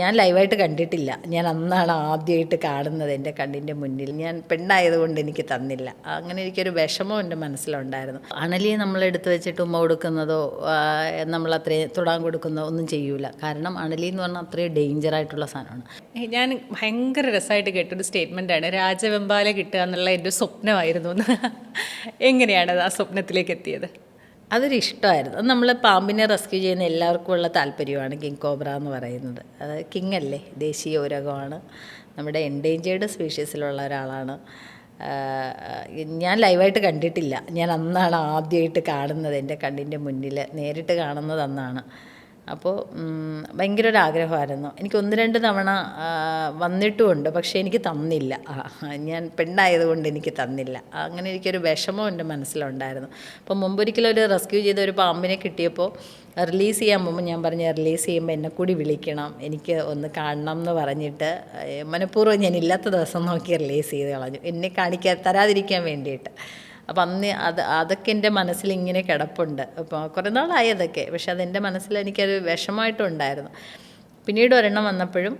ഞാൻ ലൈവായിട്ട് കണ്ടിട്ടില്ല. ഞാൻ അന്നാണ് ആദ്യമായിട്ട് കാണുന്നത് എന്റെ കണ്ണിന്റെ മുന്നിൽ. ഞാൻ പെണ്ണായതുകൊണ്ട് എനിക്ക് തന്നില്ല. അങ്ങനെ എനിക്കൊരു വിഷമം എന്റെ മനസ്സിലുണ്ടായിരുന്നു. അണലിയെ നമ്മൾ എടുത്തു വെച്ചിട്ട് ഉമ്മ കൊടുക്കുന്നതോ നമ്മൾ അത്രയും തൊടാൻ കൊടുക്കുന്നതോ ഒന്നും ചെയ്യൂല. കാരണം അണലി എന്ന് പറഞ്ഞാൽ അത്രയും ഡേഞ്ചർ ആയിട്ടുള്ള സാധനമാണ്. ഞാൻ ഭയങ്കര രസമായിട്ട് കേട്ടൊരു സ്റ്റേറ്റ്മെന്റാണ് രാജവെമ്പാല കിട്ടുക എന്നുള്ള എന്റെ സ്വപ്നമായിരുന്നു എങ്ങനെയാണത് ആ സ്വപ്നത്തിലേക്ക് എത്തിയത്? അതൊരു ഇഷ്ടമായിരുന്നു അത് നമ്മൾ പാമ്പിനെ റെസ്ക്യൂ ചെയ്യുന്ന എല്ലാവർക്കും ഉള്ള താല്പര്യമാണ് കിങ് കോബ്ര എന്ന് പറയുന്നത്. അത് കിങ് അല്ലേ? ദേശീയ ഉരകമാണ്. നമ്മുടെ എൻഡേഞ്ചേർഡ് സ്പീഷീസിലുള്ള ഒരാളാണ്. ഞാൻ ലൈവായിട്ട് കണ്ടിട്ടില്ല. ഞാൻ അന്നാണ് ആദ്യമായിട്ട് കാണുന്നത് എന്റെ കണ്ണിന്റെ മുന്നിൽ നേരിട്ട് കാണുന്നത് അന്നാണ്. അപ്പോൾ ഭയങ്കര ഒരു ആഗ്രഹമായിരുന്നു എനിക്ക് ഒന്ന് രണ്ട് തവണ വന്നിട്ടുമുണ്ട് പക്ഷേ എനിക്ക് തന്നില്ല. ഞാൻ പെണ്ണായതുകൊണ്ട് എനിക്ക് തന്നില്ല. അങ്ങനെ എനിക്കൊരു വിഷമം എന്റെ മനസ്സിലുണ്ടായിരുന്നു. അപ്പം മുമ്പൊരിക്കലും ഒരു റെസ്ക്യൂ ചെയ്ത ഒരു പാമ്പിനെ കിട്ടിയപ്പോൾ റിലീസ് ചെയ്യാൻ മുമ്പ് ഞാൻ പറഞ്ഞു റിലീസ് ചെയ്യുമ്പോൾ എന്നെ കൂടി വിളിക്കണം. എനിക്ക് ഒന്ന് കാണണം എന്ന് പറഞ്ഞിട്ട് മനഃപൂർവം ഞാൻ ഇല്ലാത്ത ദിവസം നോക്കി റിലീസ് ചെയ്ത് കളഞ്ഞു. എന്നെ കാണിക്കാൻ തരാതിരിക്കാൻ വേണ്ടിയിട്ട്. അപ്പം അന്ന് അത് അതൊക്കെ എന്റെ മനസ്സിൽ ഇങ്ങനെ കിടപ്പുണ്ട്. അപ്പോൾ കുറേ നാളായി അതൊക്കെ. പക്ഷെ അതെന്റെ മനസ്സിൽ എനിക്കൊരു വിഷമമായിട്ടുണ്ടായിരുന്നു. പിന്നീട് ഒരെണ്ണം വന്നപ്പോഴും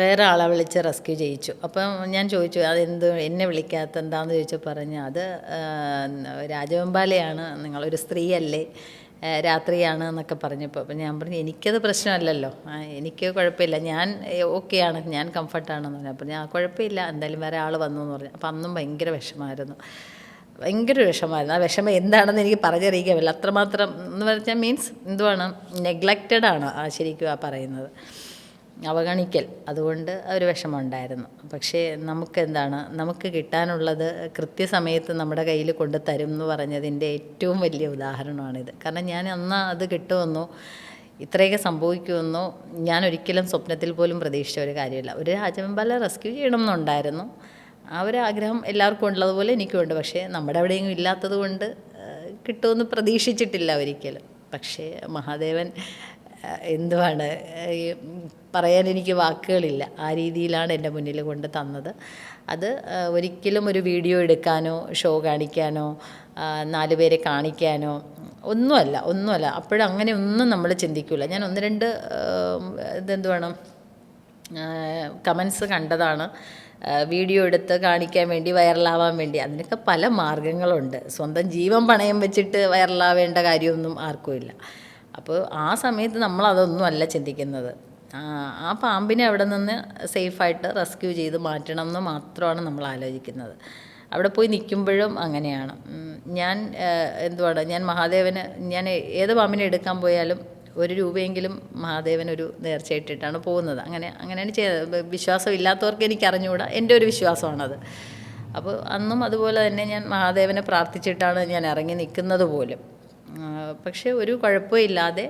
വേറെ ആളെ വിളിച്ച് റെസ്ക്യൂ ചെയ്യിച്ചു. അപ്പം ഞാൻ ചോദിച്ചു അതെന്ത്? എന്നെ വിളിക്കാത്ത എന്താണെന്ന് ചോദിച്ചു പറഞ്ഞു അത് രാജവെമ്പാലയാണ്. നിങ്ങളൊരു സ്ത്രീയല്ലേ. രാത്രിയാണ് എന്നൊക്കെ പറഞ്ഞപ്പോൾ അപ്പം ഞാൻ പറഞ്ഞു എനിക്കത് പ്രശ്നമല്ലല്ലോ. എനിക്ക് കുഴപ്പമില്ല. ഞാൻ ഓക്കെയാണ്. ഞാൻ കംഫർട്ടാണെന്ന് പറഞ്ഞു. അപ്പം ഞാൻ കുഴപ്പമില്ല. എന്തായാലും വേറെ ആൾ വന്നു എന്ന് പറഞ്ഞു. അപ്പം അന്നും ഭയങ്കര വിഷമമായിരുന്നു. ഭയങ്കര വിഷമമായിരുന്നു. ആ വിഷമം എന്താണെന്ന് എനിക്ക് പറഞ്ഞറിയിക്കാൻ പറ്റില്ല. അത്രമാത്രം എന്ന് പറഞ്ഞാൽ മീൻസ് എന്തുവാണ്? നെഗ്ലക്റ്റഡ് ആണ് ആ ശരിക്കും ആ പറയുന്നത്. അവഗണിക്കൽ. അതുകൊണ്ട് ഒരു വിഷമമുണ്ടായിരുന്നു. പക്ഷേ നമുക്കെന്താണ് നമുക്ക് കിട്ടാനുള്ളത് കൃത്യസമയത്ത് നമ്മുടെ കയ്യിൽ കൊണ്ട് തരും എന്ന് പറഞ്ഞതിന്റെ ഏറ്റവും വലിയ ഉദാഹരണമാണിത്. കാരണം ഞാൻ അന്ന് അത് കിട്ടുമെന്നോ ഇത്രയൊക്കെ സംഭവിക്കുമെന്നോ ഞാൻ ഒരിക്കലും സ്വപ്നത്തിൽ പോലും പ്രതീക്ഷിച്ച ഒരു കാര്യമില്ല. ഒരു രാജവെമ്പാല റെസ്ക്യൂ ചെയ്യണമെന്നുണ്ടായിരുന്നു. ആ ഒരു ആഗ്രഹം എല്ലാവർക്കും ഉള്ളതുപോലെ എനിക്കും ഉണ്ട്. പക്ഷേ നമ്മുടെ എവിടെയെങ്കിലും ഇല്ലാത്തത് കൊണ്ട് കിട്ടുമെന്ന് പ്രതീക്ഷിച്ചിട്ടില്ല ഒരിക്കലും. പക്ഷേ മഹാദേവൻ എന്തുവാണ്? പറയാൻ എനിക്ക് വാക്കുകളില്ല. ആ രീതിയിലാണ് എന്റെ മുന്നിൽ കൊണ്ട് തന്നത്. അത് ഒരിക്കലും ഒരു വീഡിയോ എടുക്കാനോ ഷോ കാണിക്കാനോ നാല് പേരെ കാണിക്കാനോ ഒന്നുമല്ല ഒന്നുമല്ല. അപ്പോഴങ്ങനെ ഒന്നും നമ്മൾ ചിന്തിക്കില്ല ഞാൻ ഒന്ന് രണ്ട് ഇതെന്തുവാണ് കമൻസ് കണ്ടതാണ്. വീഡിയോ എടുത്ത് കാണിക്കാൻ വേണ്ടി വൈറലാവാൻ വേണ്ടി. അതിനൊക്കെ പല മാർഗങ്ങളുണ്ട്. സ്വന്തം ജീവൻ പണയം വെച്ചിട്ട് വൈറലാവേണ്ട കാര്യമൊന്നും ആർക്കും ഇല്ല അപ്പോൾ ആ സമയത്ത് നമ്മൾ അതൊന്നും അല്ല ചിന്തിക്കുന്നത്. ആ, പാമ്പിനെ അവിടെ നിന്ന് സേഫായിട്ട് റെസ്ക്യൂ ചെയ്ത് മാറ്റണം എന്ന് മാത്രമാണ് നമ്മൾ ആലോചിക്കുന്നത്. അവിടെ പോയി നിൽക്കുമ്പോഴും അങ്ങനെയാണ്. ഞാൻ എന്തുവാണ് ഞാൻ മഹാദേവന് ഞാൻ ഏത് പാമ്പിനെ എടുക്കാൻ പോയാലും ഒരു രൂപയെങ്കിലും മഹാദേവൻ ഒരു നേർച്ചയിട്ടിട്ടാണ് പോകുന്നത്. അങ്ങനെ അങ്ങനെയാണ് ചെയ്തത് വിശ്വാസം ഇല്ലാത്തവർക്ക് എനിക്ക് അറിഞ്ഞുകൂടാ എന്റെ ഒരു വിശ്വാസമാണത്. അപ്പോൾ അന്നും അതുപോലെ തന്നെ ഞാൻ മഹാദേവനെ പ്രാർത്ഥിച്ചിട്ടാണ് ഞാൻ ഇറങ്ങി നിൽക്കുന്നത് പോലും. പക്ഷേ ഒരു കുഴപ്പമില്ലാതെ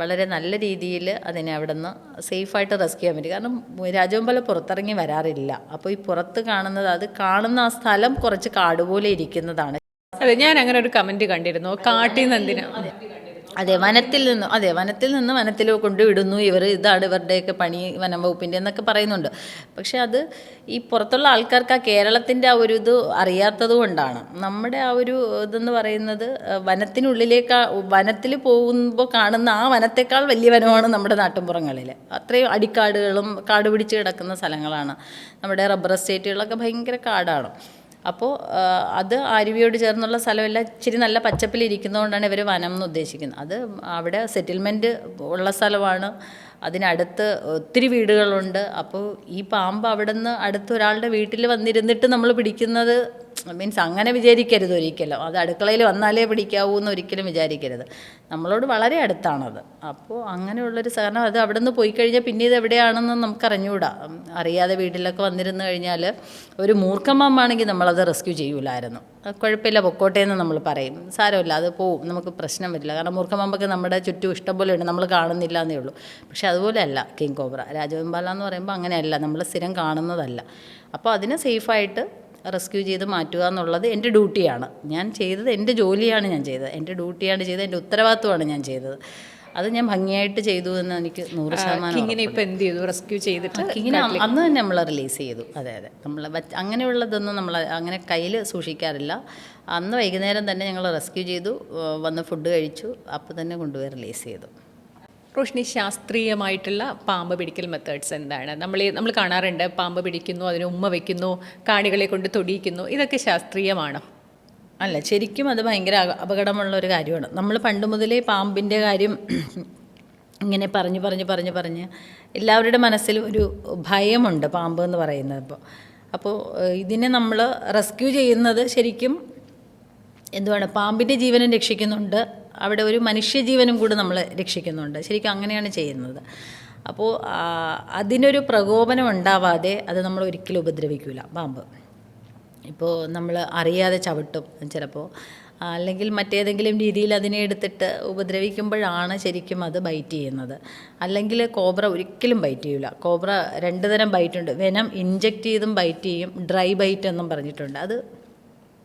വളരെ നല്ല രീതിയിൽ അതിനെ അവിടെ നിന്ന് സേഫായിട്ട് റെസ്ക്യൂ ചെയ്യാൻ പറ്റി. കാരണം രാജവമ്പല പുറത്തിറങ്ങി വരാറില്ല. അപ്പോൾ ഈ പുറത്ത് കാണുന്നത് അത് കാണുന്ന ആ സ്ഥലം കുറച്ച് കാടുപോലെ ഇരിക്കുന്നതാണ്. അതെ ഞാൻ അങ്ങനെ ഒരു കമന്റ് കണ്ടിരുന്നു. കാട്ടിൽ നിന്ന് എന്തിനാ? അതെ വനത്തിൽ നിന്ന് അതെ വനത്തിൽ നിന്ന് വനത്തിൽ കൊണ്ടുവിടുന്നു ഇവർ ഇതാണ് ഇവരുടെയൊക്കെ പണി വനം വകുപ്പിന്റെ എന്നൊക്കെ പറയുന്നുണ്ട്. പക്ഷെ അത് ഈ പുറത്തുള്ള ആൾക്കാർക്ക് ആ കേരളത്തിന്റെ ആ ഒരു ഇത് അറിയാത്തത് കൊണ്ടാണ്. നമ്മുടെ ആ ഒരു ഇതെന്ന് പറയുന്നത് വനത്തിനുള്ളിലേക്ക് വനത്തിൽ പോകുമ്പോൾ കാണുന്ന ആ വനത്തേക്കാൾ വലിയ വനമാണ് നമ്മുടെ നാട്ടിൻപുറങ്ങളിൽ അത്രയും അടിക്കാടുകളും കാട് പിടിച്ച് കിടക്കുന്ന സ്ഥലങ്ങളാണ്. നമ്മുടെ റബ്ബർ എസ്റ്റേറ്റുകളൊക്കെ ഭയങ്കര കാടാണ്. അപ്പോൾ അത് അരുവിയോട് ചേർന്നുള്ള സ്ഥലമല്ല ഇച്ചിരി നല്ല പച്ചപ്പിൽ ഇരിക്കുന്നതുകൊണ്ടാണ് ഇവർ വനം എന്ന് ഉദ്ദേശിക്കുന്നത്. അത് അവിടെ സെറ്റിൽമെന്റ് ഉള്ള സ്ഥലമാണ്. അതിനടുത്ത് ഒത്തിരി വീടുകളുണ്ട്. അപ്പോൾ ഈ പാമ്പ് അവിടെ നിന്ന് അടുത്ത് ഒരാളുടെ വീട്ടിൽ വന്നിരുന്നിട്ട് നമ്മൾ പിടിക്കുന്നത് മീൻസ് അങ്ങനെ വിചാരിക്കരുത് ഒരിക്കലും. അത് അടുക്കളയിൽ വന്നാലേ പിടിക്കാവൂ എന്ന് ഒരിക്കലും വിചാരിക്കരുത്. നമ്മളോട് വളരെ അടുത്താണത്. അപ്പോൾ അങ്ങനെയുള്ളൊരു സഹനം അത് അവിടെ നിന്ന് പോയി കഴിഞ്ഞാൽ പിന്നെ ഇത് എവിടെയാണെന്ന് നമുക്ക് അറിഞ്ഞുകൂടാ അറിയാതെ വീട്ടിലൊക്കെ വന്നിരുന്നു കഴിഞ്ഞാൽ ഒരു മൂർഖമാണെങ്കിൽ നമ്മളത് റെസ്ക്യൂ ചെയ്യൂലായിരുന്നു. കുഴപ്പമില്ല പൊക്കോട്ടെ എന്ന് നമ്മൾ പറയും. സാരമില്ല അത് പോവും. നമുക്ക് പ്രശ്നം വരില്ല. കാരണം മൂർഖമാമ്പൊക്കെ നമ്മുടെ ചുറ്റും ഇഷ്ടംപോലെ ഉണ്ട്. നമ്മൾ കാണുന്നില്ല എന്നേ ഉള്ളൂ. പക്ഷേ അതുപോലെയല്ല കിങ് കോബ്ര രാജവെമ്പാല എന്ന് പറയുമ്പോൾ അങ്ങനെയല്ല നമ്മൾ സ്ഥിരം കാണുന്നതല്ല. അപ്പോൾ അതിനെ സേഫായിട്ട് റെസ്ക്യൂ ചെയ്ത് മാറ്റുക എന്നുള്ളത് എന്റെ ഡ്യൂട്ടിയാണ് ഞാൻ ചെയ്തത് എന്റെ ജോലിയാണ് ഞാൻ ചെയ്തത്. എന്റെ ഡ്യൂട്ടിയാണ് ചെയ്തത് എന്റെ ഉത്തരവാദിത്വമാണ് ഞാൻ ചെയ്തത്. അത് ഞാൻ ഭംഗിയായിട്ട് ചെയ്തു എന്ന് എനിക്ക് നൂറ് ശതമാനം ഇപ്പം എന്ത് ചെയ്തു? റെസ്ക്യൂ ചെയ്തിട്ട് ഇങ്ങനെ അന്ന് തന്നെ നമ്മൾ റിലീസ് ചെയ്തു. അതെ അതെ. നമ്മൾ അങ്ങനെയുള്ളതൊന്നും നമ്മൾ അങ്ങനെ കയ്യിൽ സൂക്ഷിക്കാറില്ല. അന്ന് വൈകുന്നേരം തന്നെ ഞങ്ങൾ റെസ്ക്യൂ ചെയ്തു വന്ന് ഫുഡ് കഴിച്ചു. അപ്പോൾ തന്നെ കൊണ്ടുപോയി റിലീസ് ചെയ്തു. റോഷിനി ശാസ്ത്രീയമായിട്ടുള്ള പാമ്പ് പിടിക്കൽ മെത്തേഡ്സ് എന്താണ്? നമ്മൾ നമ്മൾ കാണാറുണ്ട് പാമ്പ് പിടിക്കുന്നു അതിന് ഉമ്മ വയ്ക്കുന്നു കാണികളെ കൊണ്ട് തൊടിയിക്കുന്നു. ഇതൊക്കെ ശാസ്ത്രീയമാണോ? അല്ല ശരിക്കും അത് ഭയങ്കര അപ- അപകടമുള്ള ഒരു കാര്യമാണ്. നമ്മൾ പണ്ട് മുതലേ പാമ്പിന്റെ കാര്യം ഇങ്ങനെ പറഞ്ഞ് പറഞ്ഞ് പറഞ്ഞ് പറഞ്ഞ് എല്ലാവരുടെ മനസ്സിൽ ഒരു ഭയമുണ്ട് പാമ്പ് എന്ന് പറയുന്നത് ഇപ്പോൾ അപ്പോൾ ഇതിനെ നമ്മൾ റെസ്ക്യൂ ചെയ്യുന്നത് ശരിക്കും എന്തുവാണ്? പാമ്പിന്റെ ജീവനും രക്ഷിക്കുന്നുണ്ട് അവിടെ ഒരു മനുഷ്യജീവനും കൂടി നമ്മൾ രക്ഷിക്കുന്നുണ്ട്. ശരിക്കും അങ്ങനെയാണ് ചെയ്യുന്നത്. അപ്പോൾ അതിനൊരു പ്രകോപനം ഉണ്ടാവാതെ അത് നമ്മൾ ഒരിക്കലും ഉപദ്രവിക്കില്ല പാമ്പ്. ഇപ്പോൾ നമ്മൾ അറിയാതെ ചവിട്ടും ചിലപ്പോൾ അല്ലെങ്കിൽ മറ്റേതെങ്കിലും രീതിയിൽ അതിനെ എടുത്തിട്ട് ഉപദ്രവിക്കുമ്പോഴാണ് ശരിക്കും അത് ബൈറ്റ് ചെയ്യുന്നത്. അല്ലെങ്കിൽ കോബ്ര ഒരിക്കലും ബൈറ്റ് ചെയ്യില്ല കോബ്ര രണ്ട് തരം ബൈറ്റുണ്ട് വെനം ഇഞ്ചെക്റ്റ് ചെയ്തും ബൈറ്റ് ചെയ്യും. ഡ്രൈ ബൈറ്റ് എന്നും പറഞ്ഞിട്ടുണ്ട്. അത്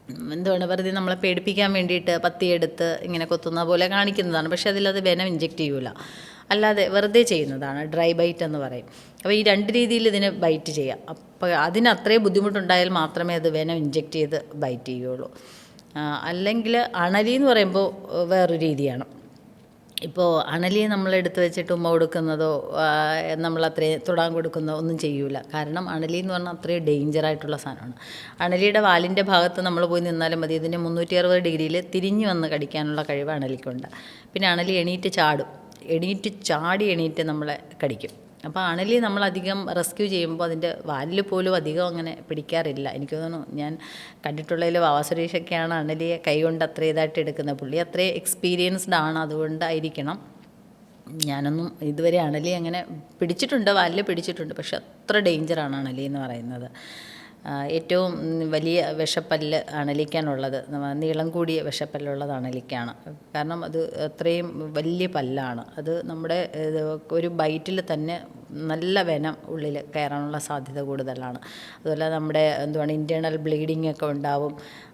എന്താണ് വെറുതെ നമ്മളെ പേടിപ്പിക്കാൻ വേണ്ടിയിട്ട് പത്തിയെടുത്ത് ഇങ്ങനെ കൊത്തുന്ന പോലെ കാണിക്കുന്നതാണ്. പക്ഷെ അതിലത് വെനം ഇഞ്ചെക്റ്റ് ചെയ്യൂല. അല്ലാതെ വെറുതെ ചെയ്യുന്നതാണ് ഡ്രൈ ബൈറ്റ് എന്ന് പറയും. അപ്പോൾ ഈ രണ്ട് രീതിയിൽ ഇതിനെ ബൈറ്റ് ചെയ്യാം. അപ്പോൾ അതിന് അത്രയും ബുദ്ധിമുട്ടുണ്ടായാൽ മാത്രമേ അത് വെനം ഇഞ്ചെക്റ്റ് ചെയ്ത് ബൈറ്റ് ചെയ്യുള്ളൂ. അല്ലെങ്കിൽ അണലി എന്ന് പറയുമ്പോൾ വേറൊരു രീതിയാണ്. ഇപ്പോൾ അണലിയെ നമ്മൾ എടുത്ത് വെച്ചിട്ട് ഉമ്മ കൊടുക്കുന്നതോ നമ്മൾ അത്രയും തൊടാൻ കൊടുക്കുന്നതോ ഒന്നും ചെയ്യൂല. കാരണം അണലി എന്ന് പറഞ്ഞാൽ അത്രയും ഡേഞ്ചർ ആയിട്ടുള്ള സാധനമാണ്. അണലിയുടെ വാലിന്റെ ഭാഗത്ത് നമ്മൾ പോയി നിന്നാലും മതി. ഇതിന് മുന്നൂറ്റി അറുപത് ഡിഗ്രിയിൽ തിരിഞ്ഞു വന്ന് കടിക്കാനുള്ള കഴിവ് അണലിക്കുണ്ട്. പിന്നെ അണലി എണീറ്റ് ചാടും. എണീറ്റ് ചാടി എണീറ്റ് നമ്മളെ കടിക്കും. അപ്പോൾ അണലി നമ്മളധികം റെസ്ക്യൂ ചെയ്യുമ്പോൾ അതിന്റെ വാലിൽ പോലും അധികം അങ്ങനെ പിടിക്കാറില്ല. എനിക്ക് തോന്നുന്നു ഞാൻ കണ്ടിട്ടുള്ളതിൽ വാവാ സുരേഷൊക്കെയാണ് അണലിയെ കൈകൊണ്ട് അത്ര ഇതായിട്ട് എടുക്കുന്നത്. പുള്ളി അത്രയും എക്സ്പീരിയൻസ്ഡ് ആണ് അതുകൊണ്ടായിരിക്കണം. ഞാനൊന്നും ഇതുവരെ അണലി അങ്ങനെ പിടിച്ചിട്ടുണ്ട് വാലിൽ പിടിച്ചിട്ടുണ്ട് പക്ഷെ അത്ര ഡേഞ്ചറാണ് അണലി എന്ന് പറയുന്നത്. ഏറ്റവും വലിയ വിഷപ്പല്ല് അണലിക്കാനുള്ളത് നീളം കൂടിയ വിഷപ്പല്ലുള്ളത് അണലിക്കാണ്. കാരണം അത് അത്രയും വലിയ പല്ലാണ്. അത് നമ്മുടെ ഒരു ബൈറ്റിൽ തന്നെ നല്ല വെനം ഉള്ളിൽ കയറാനുള്ള സാധ്യത കൂടുതലാണ്. അതുപോലെ നമ്മുടെ എന്തുവാണ് ഇന്റേർണൽ ബ്ലീഡിംഗ് ഒക്കെ ഉണ്ടാവും.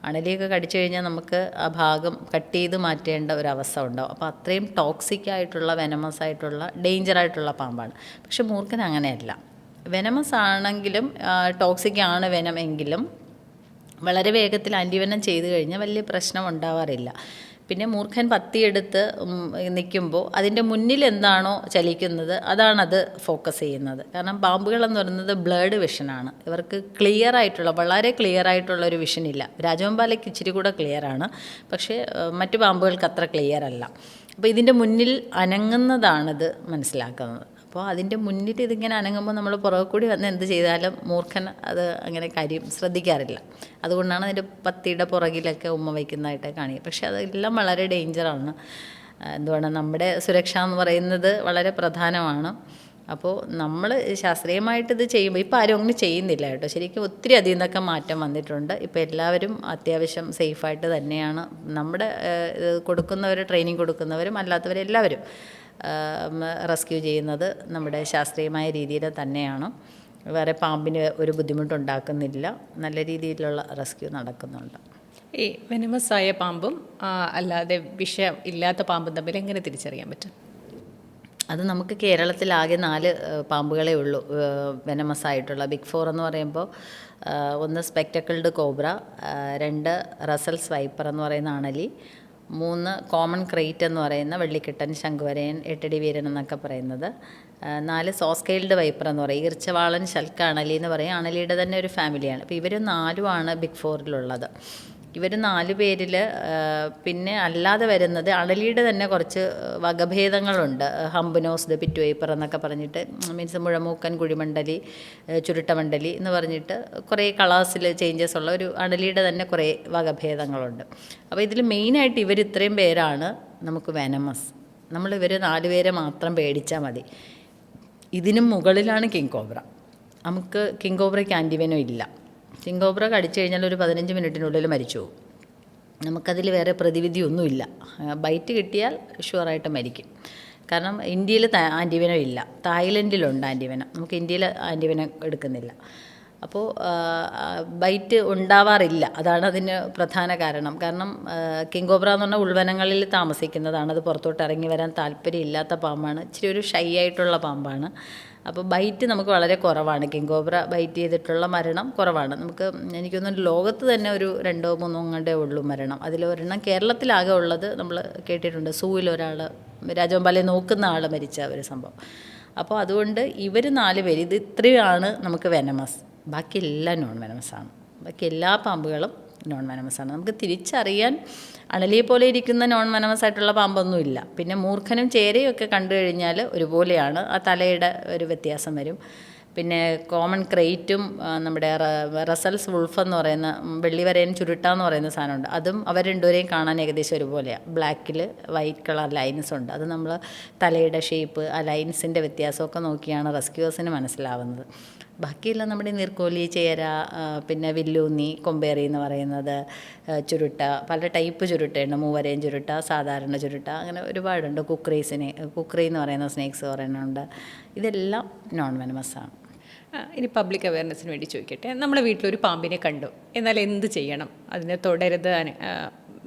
അണലിയൊക്കെ കടിച്ചു കഴിഞ്ഞാൽ നമുക്ക് ആ ഭാഗം കട്ട് ചെയ്ത് മാറ്റേണ്ട ഒരു അവസ്ഥ ഉണ്ടാവും. അപ്പോൾ അത്രയും ടോക്സിക് ആയിട്ടുള്ള വെനമസ് ആയിട്ടുള്ള ഡേഞ്ചർ ആയിട്ടുള്ള പാമ്പാണ്. പക്ഷെ മൂർഖൻ അങ്ങനെയല്ല. വെനമസ് ആണെങ്കിലും ടോക്സിക് ആണ് വെനമെങ്കിലും വളരെ വേഗത്തിൽ ആന്റിവെനം ചെയ്തു കഴിഞ്ഞാൽ വലിയ പ്രശ്നം ഉണ്ടാവാറില്ല. പിന്നെ മൂർഖൻ പത്തിയെടുത്ത് നിൽക്കുമ്പോൾ അതിന്റെ മുന്നിൽ എന്താണോ ചലിക്കുന്നത് അതാണത് ഫോക്കസ് ചെയ്യുന്നത്. കാരണം പാമ്പുകൾ എന്ന് പറയുന്നത് ബ്ലേഡ് വിഷനാണ് ഇവർക്ക് ക്ലിയർ ആയിട്ടുള്ള വളരെ ക്ലിയർ ആയിട്ടുള്ള ഒരു വിഷൻ ഇല്ല. രാജവമ്പാലയ്ക്ക് ഇച്ചിരി കൂടെ ക്ലിയർ ആണ്. പക്ഷേ മറ്റു പാമ്പുകൾക്ക് അത്ര ക്ലിയർ അല്ല. അപ്പോൾ ഇതിന്റെ മുന്നിൽ അനങ്ങുന്നതാണിത് മനസ്സിലാക്കുന്നത്. അപ്പോൾ അതിന്റെ മുന്നിൽ ഇതിങ്ങനെ അനങ്ങുമ്പോൾ നമ്മൾ പുറകെ കൂടി വന്ന് എന്ത് ചെയ്താലും മൂർഖൻ അത് അങ്ങനെ കാര്യം ശ്രദ്ധിക്കാറില്ല. അതുകൊണ്ടാണ് അതിന്റെ പത്തിയുടെ പുറകിലൊക്കെ ഉമ്മ വയ്ക്കുന്നതായിട്ട് കാണിക്കുക പക്ഷേ അതെല്ലാം വളരെ ഡേഞ്ചറാണ് എന്തുവാണ് നമ്മുടെ സുരക്ഷ എന്ന് പറയുന്നത് വളരെ പ്രധാനമാണ്. അപ്പോൾ നമ്മൾ ശാസ്ത്രീയമായിട്ട് ഇത് ചെയ്യുമ്പോൾ ഇപ്പോൾ ആരും അങ്ങനെ ചെയ്യുന്നില്ല കേട്ടോ. ശരിക്കും ഒത്തിരി അതിൽ നിന്നൊക്കെ മാറ്റം വന്നിട്ടുണ്ട്. ഇപ്പോൾ എല്ലാവരും അത്യാവശ്യം സേഫായിട്ട് തന്നെയാണ്. നമ്മുടെ കൊടുക്കുന്നവർ ട്രെയിനിങ് കൊടുക്കുന്നവരും അല്ലാത്തവരെല്ലാവരും റെസ്ക്യൂ ചെയ്യുന്നത് നമ്മുടെ ശാസ്ത്രീയമായ രീതിയിൽ തന്നെയാണ്. വേറെ പാമ്പിന് ഒരു ബുദ്ധിമുട്ടുണ്ടാക്കുന്നില്ല. നല്ല രീതിയിലുള്ള റെസ്ക്യൂ നടക്കുന്നുണ്ട്. ഈ വെനമസ് ആയ പാമ്പും അല്ലാതെ വിഷം ഇല്ലാത്ത പാമ്പും തമ്മിൽ എങ്ങനെ തിരിച്ചറിയാൻ പറ്റും? അത് നമുക്ക് കേരളത്തിൽ ആകെ നാല് പാമ്പുകളെ പാമ്പുകളേ ഉള്ളൂ. വെനമസ് ആയിട്ടുള്ള ബിഗ് ഫോർ എന്ന് പറയുമ്പോൾ ഒന്ന് സ്പെക്ടക്കിൾഡ് കോബ്ര രണ്ട് റസൽ സ്വൈപ്പർ എന്ന് പറയുന്ന അണലി മൂന്ന് കോമൺ ക്രേറ്റ് എന്ന് പറയുന്ന വെള്ളിക്കിട്ടൻ ശംഖുവരയൻ എട്ടടി വീരൻ എന്നൊക്കെ പറയുന്നത്. നാല് സോസ്കെയിൽഡ് വൈപ്പർ എന്ന് പറയും. ഈർച്ചവാളൻ ശൽക്ക അണലി എന്ന് പറയും. അണലിയുടെ തന്നെ ഒരു ഫാമിലിയാണ് അപ്പോൾ ഇവർ നാലുമാണ് ബിഗ് ഫോറിലുള്ളത് ഇവർ നാല് പേരിൽ പിന്നെ അല്ലാതെ വരുന്നത് അണലിയുടെ തന്നെ കുറച്ച് വകഭേദങ്ങളുണ്ട്. Hump nosed the pit viper എന്നൊക്കെ പറഞ്ഞിട്ട് മീൻസ് മുഴമൂക്കൻ കുഴിമണ്ഡലി ചുരുട്ടമണ്ഡലി എന്ന് പറഞ്ഞിട്ട് കുറേ കളേഴ്സിൽ ചേഞ്ചസ് ഉള്ള ഒരു അണലിയുടെ തന്നെ കുറേ വകഭേദങ്ങളുണ്ട്. അപ്പോൾ ഇതിൽ മെയിനായിട്ട് ഇവർ ഇത്രയും പേരാണ് നമുക്ക് വെനമസ്. നമ്മൾ ഇവർ നാല് പേരെ മാത്രം പേടിച്ചാൽ മതി. ഇതിനും മുകളിലാണ് കിങ് കോബ്ര. നമുക്ക് കിങ് കോബ്രയ്ക്ക് ആന്റിവനോ ഇല്ല. കിങ് കോബ്ര കടിച്ചു കഴിഞ്ഞാൽ ഒരു പതിനഞ്ച് മിനിറ്റിനുള്ളിൽ മരിച്ചു പോകും. നമുക്കതിൽ വേറെ പ്രതിവിധി ഒന്നുമില്ല. ബൈറ്റ് കിട്ടിയാൽ ഷുവറായിട്ട് മരിക്കും. കാരണം ഇന്ത്യയിൽ ആന്റിവനം ഇല്ല. തായ്ലൻഡിലുണ്ട് ആന്റിവനം നമുക്ക് ഇന്ത്യയിൽ ആന്റിവനം എടുക്കുന്നില്ല. അപ്പോൾ ബൈറ്റ് ഉണ്ടാവാറില്ല. അതാണ് അതിന് പ്രധാന കാരണം. കാരണം കിങ്കോബ്ര എന്ന് പറഞ്ഞാൽ ഉൾവനങ്ങളിൽ താമസിക്കുന്നതാണ്. അത് പുറത്തോട്ട് ഇറങ്ങി വരാൻ താല്പര്യമില്ലാത്ത പാമ്പാണ്. ഇച്ചിരി ഒരു ഷൈ ആയിട്ടുള്ള പാമ്പാണ്. അപ്പോൾ ബൈറ്റ് നമുക്ക് വളരെ കുറവാണ്. കിങ് കോബ്ര ബൈറ്റ് ചെയ്തിട്ടുള്ള മരണം കുറവാണ്. നമുക്ക് എനിക്കൊന്നും ലോകത്ത് തന്നെ ഒരു രണ്ടോ മൂന്നോ അങ്ങോട്ടേ ഉള്ളൂ മരണം. അതിൽ ഒരെണ്ണം കേരളത്തിലാകെ ഉള്ളത് നമ്മൾ കേട്ടിട്ടുണ്ട്. സൂവിൽ ഒരാൾ രാജഗോപാലെ നോക്കുന്ന ആൾ മരിച്ച ഒരു സംഭവം. അപ്പോൾ അതുകൊണ്ട് ഇവർ നാല് പേര് ഇത് ഇത്രയാണ് നമുക്ക് വെനമസ് ബാക്കി എല്ലാം നോൺ വെനമസ് ആണ്. ബാക്കി എല്ലാ പാമ്പുകളും നോൺ വെനമസ് ആണ്. നമുക്ക് തിരിച്ചറിയാൻ അണലിയെ പോലെ ഇരിക്കുന്ന നോൺ വെനമസ് ആയിട്ടുള്ള പാമ്പൊന്നും ഇല്ല പിന്നെ മൂർഖനും ചേരയും ഒക്കെ കണ്ടു കഴിഞ്ഞാൽ ഒരുപോലെയാണ്. ആ തലയുടെ ഒരു വ്യത്യാസം വരും. പിന്നെ കോമൺ ക്രെയ്റ്റും നമ്മുടെ റസൽസ് വുൾഫ് എന്ന് പറയുന്ന വെള്ളി വെള്ളിവരയൻ ചുരുട്ട എന്ന് പറയുന്ന സാധനമുണ്ട്. അതും അവർ രണ്ടുപേരെയും കാണാൻ ഏകദേശം ഒരുപോലെയാണ് ബ്ലാക്കിൽ വൈറ്റ് കളർ ലൈൻസ് ഉണ്ട്. അത് നമ്മൾ തലയുടെ ഷേപ്പ് ആ ലൈൻസിന്റെ വ്യത്യാസമൊക്കെ നോക്കിയാണ് റെസ്ക്യൂവേഴ്സിന് മനസ്സിലാവുന്നത്. ബാക്കിയുള്ള നമ്മുടെ നീർക്കോലി ചേര പിന്നെ വില്ലൂന്നി കൊമ്പേറി എന്ന് പറയുന്നത് ചുരുട്ട പല ടൈപ്പ് ചുരുട്ടയുണ്ട്. മൂവരയും ചുരുട്ട സാധാരണ ചുരുട്ട അങ്ങനെ ഒരുപാടുണ്ട്. കുക്രീസിനെ കുക്രി എന്ന് പറയുന്ന സ്നേക്സ് പറയുന്നുണ്ട്. ഇതെല്ലാം നോൺ വെനമസ് ആണ് ഇനി പബ്ലിക് അവയർനെസ്സിന് വേണ്ടി ചോദിക്കട്ടെ. നമ്മുടെ വീട്ടിലൊരു പാമ്പിനെ കണ്ടു. എന്നാൽ എന്ത് ചെയ്യണം? അതിനെ തുടരുത്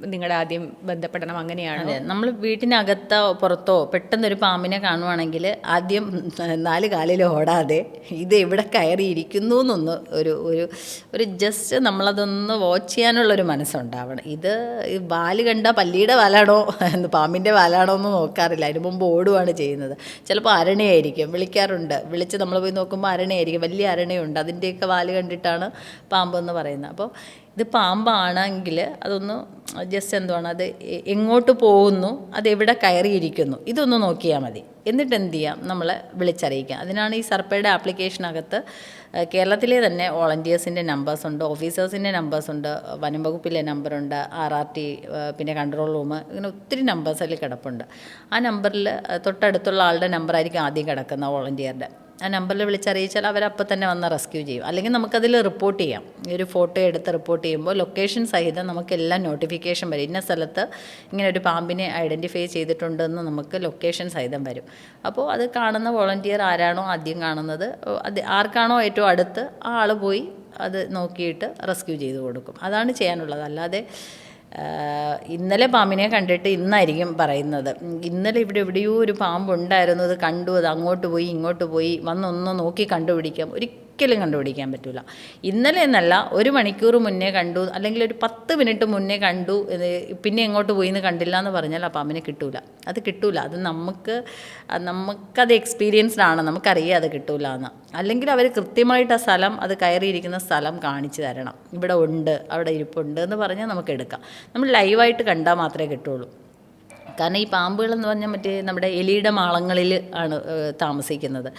നിങ്ങളുടെ ആദ്യം ബന്ധപ്പെടണം അങ്ങനെയാണ്? നമ്മൾ വീട്ടിനകത്തോ പുറത്തോ പെട്ടെന്നൊരു പാമ്പിനെ കാണുവാണെങ്കിൽ ആദ്യം നാല് കാലിൽ ഓടാതെ ഇത് എവിടെ കയറിയിരിക്കുന്നു എന്നൊന്ന് ഒരു ഒരു ഒരു ജസ്റ്റ് നമ്മളതൊന്ന് വാച്ച് ചെയ്യാനുള്ളൊരു മനസ്സുണ്ടാവണം. ഇത് വാൽ കണ്ട പല്ലിയുടെ വാലാണോ പാമ്പിന്റെ വാലാണോ എന്ന് നോക്കാറില്ല. അതിന് മുമ്പ് ഓടുകയാണ് ചെയ്യുന്നത്. ചിലപ്പോൾ അരണയായിരിക്കും. വിളിക്കാറുണ്ട്. വിളിച്ച് നമ്മൾ പോയി നോക്കുമ്പോൾ അരണയായിരിക്കും. വലിയ അരണയുണ്ട്. അതിന്റെയൊക്കെ വാൽ കണ്ടിട്ടാണ് പാമ്പെന്ന് പറയുന്നത്. അപ്പോൾ ഇത് പാമ്പാണെങ്കിൽ അതൊന്ന് ജസ്റ്റ് എന്തുവാണ് അത് എങ്ങോട്ട് പോകുന്നു അത് എവിടെ കയറിയിരിക്കുന്നു ഇതൊന്ന് നോക്കിയാൽ മതി. എന്നിട്ട് എന്ത് ചെയ്യാം നമ്മളെ വിളിച്ചറിയിക്കാം. അതിനാണ് ഈ സർപ്പയുടെ ആപ്ലിക്കേഷനകത്ത് കേരളത്തിലെ തന്നെ വോളണ്ടിയേഴ്സിന്റെ നമ്പേഴ്സ് ഉണ്ട് ഓഫീസേഴ്സിന്റെ നമ്പേഴ്സ് ഉണ്ട് വനം വകുപ്പിലെ നമ്പറുണ്ട് ആർ ആർ ടി പിന്നെ കൺട്രോൾ റൂം ഇങ്ങനെ ഒത്തിരി നമ്പേഴ്സ് അതിൽ കിടപ്പുണ്ട്. ആ നമ്പറിൽ തൊട്ടടുത്തുള്ള ആളുടെ നമ്പറായിരിക്കും ആദ്യം കിടക്കുന്ന വോളണ്ടിയറുടെ ആ നമ്പറിൽ വിളിച്ചറിയിച്ചാൽ അവരപ്പോൾ തന്നെ വന്ന് റെസ്ക്യൂ ചെയ്യും. അല്ലെങ്കിൽ നമുക്കതിൽ റിപ്പോർട്ട് ചെയ്യാം. ഈ ഒരു ഫോട്ടോ എടുത്ത് റിപ്പോർട്ട് ചെയ്യുമ്പോൾ ലൊക്കേഷൻ സഹിതം നമുക്കെല്ലാം നോട്ടിഫിക്കേഷൻ വരും. ഇന്ന സ്ഥലത്ത് ഇങ്ങനെ ഒരു പാമ്പിനെ ഐഡന്റിഫൈ ചെയ്തിട്ടുണ്ടെന്ന് നമുക്ക് ലൊക്കേഷൻ സഹിതം വരും. അപ്പോൾ അത് കാണുന്ന വോളണ്ടിയർ ആരാണോ ആദ്യം കാണുന്നത്. അത് ആർക്കാണോ ഏറ്റവും അടുത്ത് ആ ആൾ പോയി അത് നോക്കിയിട്ട് റെസ്ക്യൂ ചെയ്ത് കൊടുക്കും. അതാണ് ചെയ്യാനുള്ളത്. അല്ലാതെ ഇന്നലെ പാമ്പിനെ കണ്ടിട്ട് ഇന്നായിരിക്കും പറയുന്നത്. ഇന്നലെ ഇവിടെ എവിടെയോ ഒരു പാമ്പുണ്ടായിരുന്നു. അത് കണ്ടു അത് അങ്ങോട്ട് പോയി ഇങ്ങോട്ട് പോയി വന്നൊന്ന് നോക്കി കണ്ടുപിടിക്കാം. ഒരിക്കലും കണ്ടുപിടിക്കാൻ പറ്റില്ല ഇന്നലെ എന്നല്ല ഒരു മണിക്കൂർ മുന്നേ കണ്ടു അല്ലെങ്കിൽ ഒരു പത്ത് മിനിറ്റ് മുന്നേ കണ്ടു പിന്നെ എങ്ങോട്ട് പോയി എന്ന് കണ്ടില്ല എന്ന് പറഞ്ഞാൽ ആ പാമ്പിനെ കിട്ടൂല. അത് കിട്ടൂല. അത് നമുക്ക് നമുക്കത് എക്സ്പീരിയൻസ്ഡ് ആണ് നമുക്കറിയാം അത് കിട്ടൂല എന്ന് അല്ലെങ്കിൽ അവർ കൃത്യമായിട്ട് ആ സ്ഥലം അത് കയറിയിരിക്കുന്ന സ്ഥലം കാണിച്ചു തരണം. ഇവിടെ ഉണ്ട് അവിടെ ഇരിപ്പുണ്ട് എന്ന് പറഞ്ഞാൽ നമുക്ക് എടുക്കാം. നമ്മൾ ലൈവായിട്ട് കണ്ടാൽ മാത്രമേ കിട്ടുള്ളൂ. കാരണം ഈ പാമ്പുകൾ എന്ന് പറഞ്ഞാൽ മറ്റേ നമ്മുടെ എലിയുടെ മാളങ്ങളിൽ ആണ് താമസിക്കുന്നത്.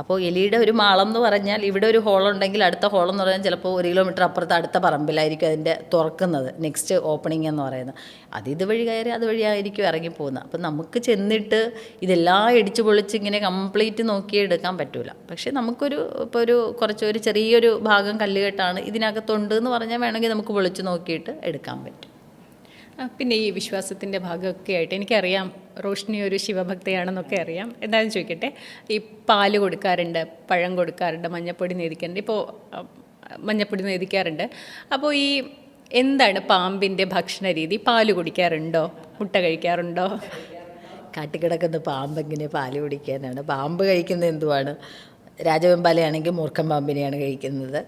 അപ്പോൾ എലിയുടെ ഒരു മാളം എന്ന് പറഞ്ഞാൽ ഇവിടെ ഒരു ഹോളുണ്ടെങ്കിൽ അടുത്ത ഹോളം എന്ന് പറഞ്ഞാൽ ചിലപ്പോൾ ഒരു കിലോമീറ്റർ അപ്പുറത്ത് അടുത്ത പറമ്പിലായിരിക്കും അതിന്റെ തുറക്കുന്നത് നെക്സ്റ്റ് ഓപ്പണിംഗ് എന്ന് പറയുന്നത്. അത് ഇതുവഴി കയറി അതുവഴി ആയിരിക്കും ഇറങ്ങിപ്പോകുന്നത്. അപ്പം നമുക്ക് ചെന്നിട്ട് ഇതെല്ലാം ഇടിച്ചു പൊളിച്ച് ഇങ്ങനെ കംപ്ലീറ്റ് നോക്കി എടുക്കാൻ പറ്റൂല. പക്ഷേ നമുക്കൊരു ഇപ്പോൾ ഒരു കുറച്ചൊരു ചെറിയൊരു ഭാഗം കല്ലുകെട്ടാണ് ഇതിനകത്തുണ്ട് എന്ന് പറഞ്ഞാൽ വേണമെങ്കിൽ നമുക്ക് പൊളിച്ച് നോക്കിയിട്ട് എടുക്കാൻ പറ്റും. പിന്നെ ഈ വിശ്വാസത്തിന്റെ ഭാഗമൊക്കെ ആയിട്ട് എനിക്കറിയാം റോഷ്നി ഒരു ശിവഭക്തയാണെന്നൊക്കെ അറിയാം. എന്താണെന്ന് ചോദിക്കട്ടെ ഈ പാൽ കൊടുക്കാറുണ്ട് പഴം കൊടുക്കാറുണ്ട് മഞ്ഞപ്പൊടി നേദിക്കാറുണ്ട് ഇപ്പോൾ മഞ്ഞപ്പൊടി നേദിക്കാറുണ്ട്. അപ്പോൾ ഈ എന്താണ് പാമ്പിന്റെ ഭക്ഷണ രീതി? പാൽ കുടിക്കാറുണ്ടോ? മുട്ട കഴിക്കാറുണ്ടോ? കാട്ടിക്കിടക്കുന്ന പാമ്പെങ്ങനെ പാൽ കുടിക്കാനാണ്? പാമ്പ് കഴിക്കുന്നത് എന്തുവാണ്? രാജവെമ്പാലയാണെങ്കിൽ മൂർഖൻ പാമ്പിനെയാണ് കഴിക്കുന്നത്.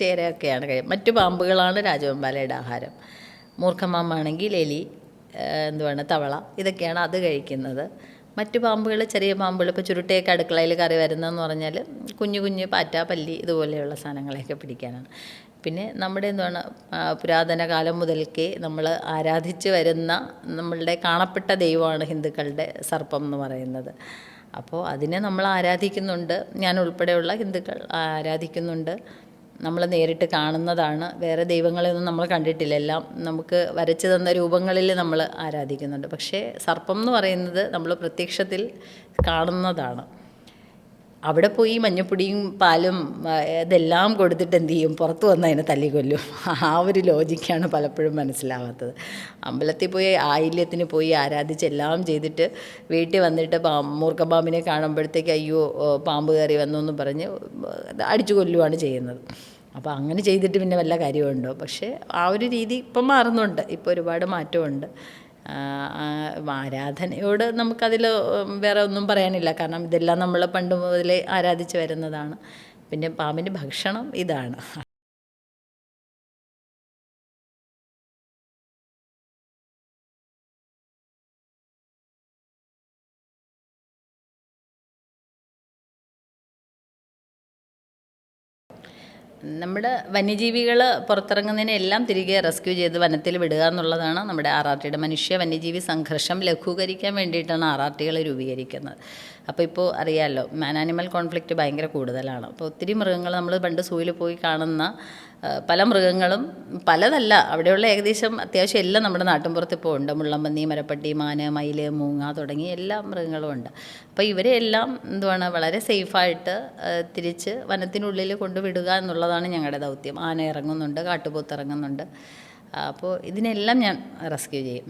ചേരയൊക്കെയാണ് കഴിക്കുന്നത് മറ്റു പാമ്പുകളാണ് രാജവെമ്പാലയുടെ ആഹാരം. മൂർഖൻ പാമ്പാണെങ്കിൽ എലി എന്തുവാണ് തവള ഇതൊക്കെയാണ് അത് കഴിക്കുന്നത്. മറ്റു പാമ്പുകൾ ചെറിയ പാമ്പുകൾ ഇപ്പോൾ ചുരുട്ടയൊക്കെ അടുക്കളയിൽ കറി വരുന്നതെന്ന് പറഞ്ഞാൽ കുഞ്ഞു കുഞ്ഞു പാറ്റ പല്ലി ഇതുപോലെയുള്ള സാധനങ്ങളെയൊക്കെ പിടിക്കാനാണ്. പിന്നെ നമ്മുടെ എന്താണ് പുരാതന കാലം മുതൽക്കേ നമ്മൾ ആരാധിച്ച് വരുന്ന നമ്മളുടെ കാണപ്പെട്ട ദൈവമാണ് ഹിന്ദുക്കളുടെ സർപ്പം എന്ന് പറയുന്നത്. അപ്പോൾ അതിനെ നമ്മൾ ആരാധിക്കുന്നുണ്ട്. ഞാൻ ഉൾപ്പെടെയുള്ള ഹിന്ദുക്കൾ ആരാധിക്കുന്നുണ്ട്. നമ്മൾ നേരിട്ട് കാണുന്നതാണ്. വേറെ ദൈവങ്ങളെയൊന്നും നമ്മൾ കണ്ടിട്ടില്ല. എല്ലാം നമുക്ക് വരച്ചു തന്ന രൂപങ്ങളിൽ നമ്മൾ ആരാധിക്കുന്നുണ്ട്. പക്ഷേ സർപ്പം എന്ന് പറയുന്നത് നമ്മൾ പ്രത്യക്ഷത്തിൽ കാണുന്നതാണ്. അവിടെ പോയി മഞ്ഞപ്പൊടിയും പാലും ഇതെല്ലാം കൊടുത്തിട്ട് എന്ത് ചെയ്യും? പുറത്ത് വന്ന് അതിനെ തല്ലിക്കൊല്ലും. ആ ഒരു ലോജിക്കാണ് പലപ്പോഴും മനസ്സിലാവാത്തത്. അമ്പലത്തിൽ പോയി ആയില്യത്തിന് പോയി ആരാധിച്ച് എല്ലാം ചെയ്തിട്ട് വീട്ടിൽ വന്നിട്ട് പാ മൂർഖപാമ്പിനെ കാണുമ്പോഴത്തേക്ക് അയ്യോ പാമ്പ് കയറി വന്നു എന്ന് പറഞ്ഞ് അടിച്ചു കൊല്ലുവാണ് ചെയ്യുന്നത്. അപ്പോൾ അങ്ങനെ ചെയ്തിട്ട് പിന്നെ വല്ല കാര്യമുണ്ടോ? പക്ഷേ ആ ഒരു രീതി ഇപ്പം മാറുന്നുണ്ട്. ഇപ്പോൾ ഒരുപാട് മാറ്റമുണ്ട്. ആരാധനയോട് നമുക്കതിൽ വേറെ ഒന്നും പറയാനില്ല. കാരണം ഇതെല്ലാം നമ്മൾ പണ്ട് മുതലേ ആരാധിച്ച് വരുന്നതാണ്. പിന്നെ പാമ്പിന്റെ ഭക്ഷണം ഇതാണ്. നമ്മുടെ വന്യജീവികൾ പുറത്തിറങ്ങുന്നതിനെ എല്ലാം തിരികെ റെസ്ക്യൂ ചെയ്ത് വനത്തിൽ വിടുക എന്നുള്ളതാണ് നമ്മുടെ ആർ ആർ ടിയുടെ മനുഷ്യ വന്യജീവി സംഘർഷം ലഘൂകരിക്കാൻ വേണ്ടിയിട്ടാണ് ആർ ആർ ടികൾ രൂപീകരിക്കുന്നത്. അപ്പോൾ ഇപ്പോൾ അറിയാമല്ലോ മാൻ ആനിമൽ കോൺഫ്ലിക്റ്റ് ഭയങ്കര കൂടുതലാണ്. അപ്പോൾ ഒത്തിരി മൃഗങ്ങൾ നമ്മൾ പണ്ട് സൂയിൽ പോയി കാണുന്ന പല മൃഗങ്ങളും പലതല്ല. അവിടെയുള്ള ഏകദേശം അത്യാവശ്യം എല്ലാം നമ്മുടെ നാട്ടിൻപുറത്ത് ഇപ്പോൾ ഉണ്ട്. മുള്ളമ്പന്നി മരപ്പട്ടി മാന് മയിൽ മൂങ്ങ തുടങ്ങി എല്ലാ മൃഗങ്ങളും ഉണ്ട്. അപ്പോൾ ഇവരെ എല്ലാം എന്തുവാണ് വളരെ സേഫായിട്ട് തിരിച്ച് വനത്തിനുള്ളിൽ കൊണ്ടുവിടുക എന്നുള്ളതാണ് ഞങ്ങളുടെ ദൗത്യം. ആന ഇറങ്ങുന്നുണ്ട് കാട്ടുപോത്ത് ഇറങ്ങുന്നുണ്ട്. അപ്പോൾ ഇതിനെല്ലാം ഞാൻ റെസ്ക്യൂ ചെയ്യും.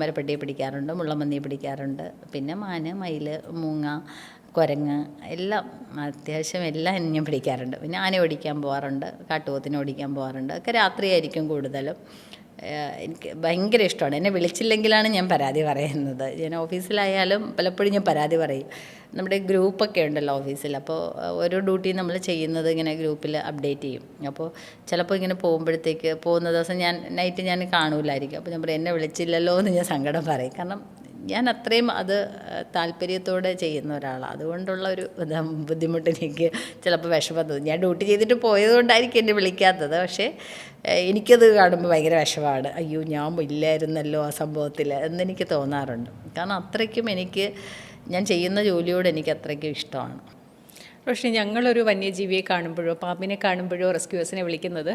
മരപ്പട്ടിയെ പിടിക്കാറുണ്ട് മുള്ളമ്പന്നിയെ പിടിക്കാറുണ്ട്. പിന്നെ മാന് മയിൽ മൂങ്ങ കുരങ്ങ് എല്ലാം അത്യാവശ്യം എല്ലാം എന്നെ പിടിക്കാറുണ്ട്. പിന്നെ ആന ഓടിക്കാൻ പോകാറുണ്ട് കാട്ടുപോത്തിനെ ഓടിക്കാൻ പോകാറുണ്ട് ഒക്കെ രാത്രിയായിരിക്കും കൂടുതലും. എനിക്ക് ഭയങ്കര ഇഷ്ടമാണ്. എന്നെ വിളിച്ചില്ലെങ്കിലാണ് ഞാൻ പരാതി പറയുന്നത്. ഞാൻ ഓഫീസിലായാലും പലപ്പോഴും ഞാൻ പരാതി പറയും. നമ്മുടെ ഗ്രൂപ്പൊക്കെ ഉണ്ടല്ലോ ഓഫീസിൽ. അപ്പോൾ ഓരോ ഡ്യൂട്ടി നമ്മൾ ചെയ്യുന്നത് ഇങ്ങനെ ഗ്രൂപ്പിൽ അപ്ഡേറ്റ് ചെയ്യും. അപ്പോൾ ചിലപ്പോൾ ഇങ്ങനെ പോകുമ്പോഴത്തേക്ക് പോകുന്ന ദിവസം ഞാൻ നൈറ്റ് ഞാൻ കാണൂലായിരിക്കും. അപ്പോൾ ഞാൻ പറയും എന്നെ വിളിച്ചില്ലല്ലോ എന്ന് ഞാൻ സങ്കടം പറയും. കാരണം ഞാൻ അത്രയും അത് താല്പര്യത്തോടെ ചെയ്യുന്ന ഒരാളാണ് അതുകൊണ്ടുള്ള ഒരു ബുദ്ധിമുട്ട് എനിക്ക് ചിലപ്പോൾ വിഷമം തോന്നും. ഞാൻ ഡ്യൂട്ടി ചെയ്തിട്ട് പോയതുകൊണ്ടായിരിക്കും എന്നെ വിളിക്കാത്തത്. പക്ഷേ എനിക്കത് കാണുമ്പോൾ ഭയങ്കര വിഷമമാണ്. അയ്യോ ഞാൻ ഇല്ലായിരുന്നല്ലോ ആ സംഭവത്തിൽ എന്നെനിക്ക് തോന്നാറുണ്ട്. കാരണം അത്രയ്ക്കും എനിക്ക് ഞാൻ ചെയ്യുന്ന ജോലിയോട് എനിക്ക് അത്രയ്ക്കും ഇഷ്ടമാണ്. പക്ഷേ ഞങ്ങളൊരു വന്യജീവിയെ കാണുമ്പോഴോ പാമ്പിനെ കാണുമ്പോഴോ റെസ്ക്യൂസിനെ വിളിക്കുന്നത്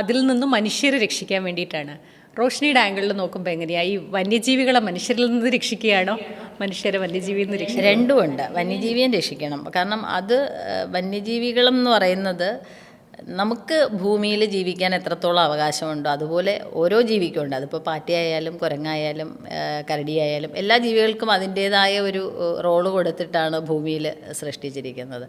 അതിൽ നിന്നും മനുഷ്യരെ രക്ഷിക്കാൻ വേണ്ടിയിട്ടാണ്. റോഷ്നിയുടെ ആംഗിളിൽ നോക്കുമ്പോൾ എങ്ങനെയാണ് ഈ വന്യജീവികളെ മനുഷ്യരിൽ നിന്ന് രക്ഷിക്കുകയാണോ? മനുഷ്യരെ വന്യജീവിയിൽ നിന്ന് രക്ഷിക്കുക രണ്ടുമുണ്ട് വന്യജീവിയെ രക്ഷിക്കണം. കാരണം അത് വന്യജീവികളെന്ന് പറയുന്നത് നമുക്ക് ഭൂമിയിൽ ജീവിക്കാൻ എത്രത്തോളം അവകാശമുണ്ടോ അതുപോലെ ഓരോ ജീവിക്കും ഉണ്ട്. അതിപ്പോൾ പാറ്റയായാലും കുരങ്ങായാലും കരടിയായാലും എല്ലാ ജീവികൾക്കും അതിന്റേതായ ഒരു റോൾ കൊടുത്തിട്ടാണ് ഭൂമിയിൽ സൃഷ്ടിച്ചിരിക്കുന്നത്.